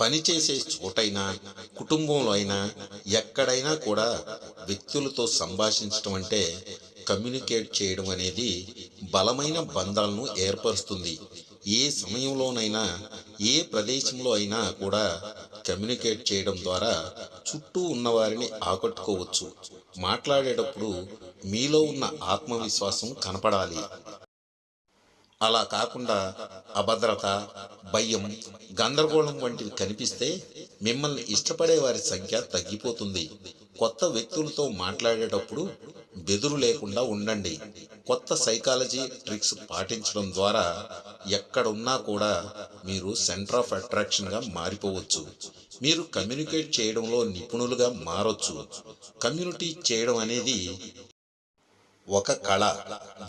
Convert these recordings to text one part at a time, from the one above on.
పనిచేసే చోటైనా కుటుంబంలో అయినా ఎక్కడైనా కూడా వ్యక్తులతో సంభాషించడం అంటే కమ్యూనికేట్ చేయడం అనేది బలమైన బంధాలను ఏర్పరుస్తుంది. ఏ సమయంలోనైనా ఏ ప్రదేశంలో అయినా కూడా కమ్యూనికేట్ చేయడం ద్వారా చుట్టూ ఉన్నవారిని ఆకట్టుకోవచ్చు. మాట్లాడేటప్పుడు మీలో ఉన్న ఆత్మవిశ్వాసం కనపడాలి. అలా కాకుండా అభద్రత భయం గందరగోళం వంటివి కనిపిస్తే మిమ్మల్ని ఇష్టపడే వారి సంఖ్య తగ్గిపోతుంది. కొత్త వ్యక్తులతో మాట్లాడేటప్పుడు బెదురు లేకుండా ఉండండి. కొత్త సైకాలజీ ట్రిక్స్ పాటించడం ద్వారా ఎక్కడున్నా కూడా మీరు సెంటర్ ఆఫ్ అట్రాక్షన్గా మారిపోవచ్చు. మీరు కమ్యూనికేట్ చేయడంలో నిపుణులుగా మారొచ్చు. కమ్యూనిటీ చేయడం అనేది ఒక కళ.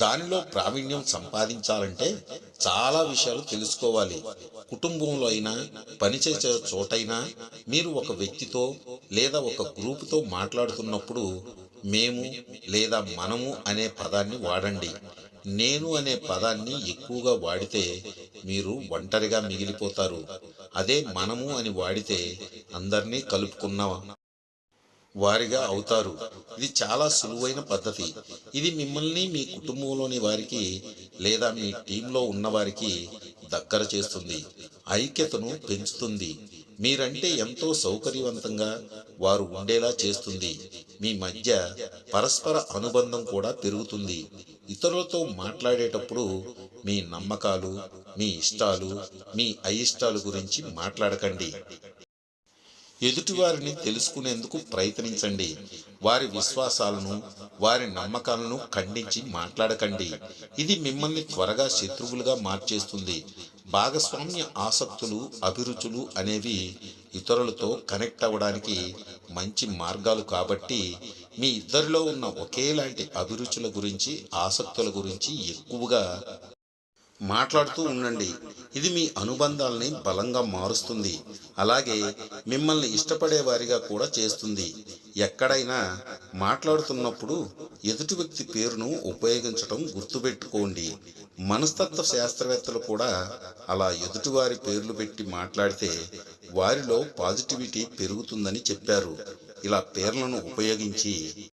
దానిలో ప్రావీణ్యం సంపాదించాలంటే చాలా విషయాలు తెలుసుకోవాలి. కుటుంబంలో అయినా పనిచేసే చోటైనా మీరు ఒక వ్యక్తితో లేదా ఒక గ్రూపుతో మాట్లాడుతున్నప్పుడు మేము లేదా మనము అనే పదాన్ని వాడండి. నేను అనే పదాన్ని ఎక్కువగా వాడితే మీరు ఒంటరిగా మిగిలిపోతారు. అదే మనము అని వాడితే అందరినీ కలుపుకున్న. వారిగా అవుతారు. ఇది చాలా సులువైన పద్ధతి. ఇది మిమ్మల్ని మీ కుటుంబంలోని వారికి లేదా మీ టీంలో ఉన్నవారికి దగ్గర చేస్తుంది. ఐక్యతను పెంచుతుంది. మీరంటే ఎంతో సౌకర్యవంతంగా వారు ఉండేలా చేస్తుంది. మీ మధ్య పరస్పర అనుబంధం కూడా పెరుగుతుంది. ఇతరులతో మాట్లాడేటప్పుడు మీ నమ్మకాలు మీ ఇష్టాలు మీ అయిష్టాలు గురించి మాట్లాడకండి. ఎదుటివారిని తెలుసుకునేందుకు ప్రయత్నించండి. వారి విశ్వాసాలను వారి నమ్మకాలను ఖండించి మాట్లాడకండి. ఇది మిమ్మల్ని త్వరగా శత్రువులుగా మార్చేస్తుంది. భాగస్వామ్య ఆసక్తులు అభిరుచులు అనేవి ఇతరులతో కనెక్ట్ అవ్వడానికి మంచి మార్గాలు కాబట్టి మీ ఇద్దరిలో ఉన్న ఒకేలాంటి అభిరుచుల గురించి ఆసక్తుల గురించి ఎక్కువగా మాట్లాడుతూ ఉండండి. ఇది మీ అనుబంధాలని బలంగా మారుస్తుంది. అలాగే మిమ్మల్ని ఇష్టపడే వారిగా కూడా చేస్తుంది. ఎక్కడైనా మాట్లాడుతున్నప్పుడు ఎదుటి వ్యక్తి పేరును ఉపయోగించడం గుర్తుపెట్టుకోండి. మనస్తత్వ శాస్త్రవేత్తలు కూడా అలా ఎదుటివారి పేర్లు పెట్టి మాట్లాడితే వారిలో పాజిటివిటీ పెరుగుతుందని చెప్పారు. ఇలా పేర్లను ఉపయోగించి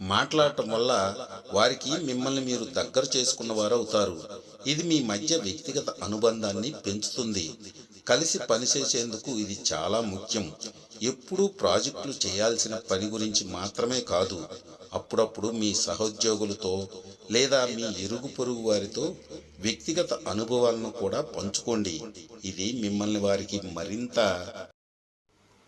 మాట్లాడటం వల్ల వారికి మిమ్మల్ని మీరు దగ్గర చేసుకున్నవారు అవుతారు ఇది మీ మధ్య వ్యక్తిగత అనుబంధాన్ని పెంచుతుంది. కలిసి పనిచేసేందుకు ఇది చాలా ముఖ్యం. ఎప్పుడూ ప్రాజెక్టులు చేయాల్సిన పని గురించి మాత్రమే కాదు అప్పుడప్పుడు మీ సహోద్యోగులతో లేదా మీ ఇరుగు పొరుగు వారితో వ్యక్తిగత అనుభవాలను కూడా పంచుకోండి. ఇది మిమ్మల్ని వారికి మరింత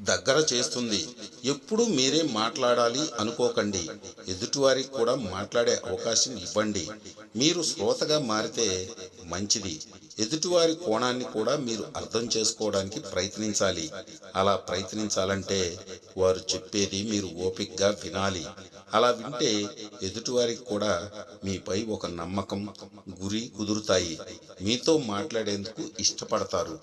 దగ్గర చేస్తుంది. ఎప్పుడు మీరే మాట్లాడాలి అనుకోకండి. ఎదుటివారికి కూడా మాట్లాడే అవకాశం ఇవ్వండి. మీరు శ్రోతగా మారితే మంచిది. ఎదుటివారి కోణాన్ని కూడా మీరు అర్థం చేసుకోవడానికి ప్రయత్నించాలి. అలా ప్రయత్నించాలంటే వారు చెప్పేది మీరు ఓపిక్గా వినాలి. అలా వింటే ఎదుటివారికి కూడా మీపై ఒక నమ్మకం గురి కుదురుతాయి. మీతో మాట్లాడేందుకు ఇష్టపడతారు.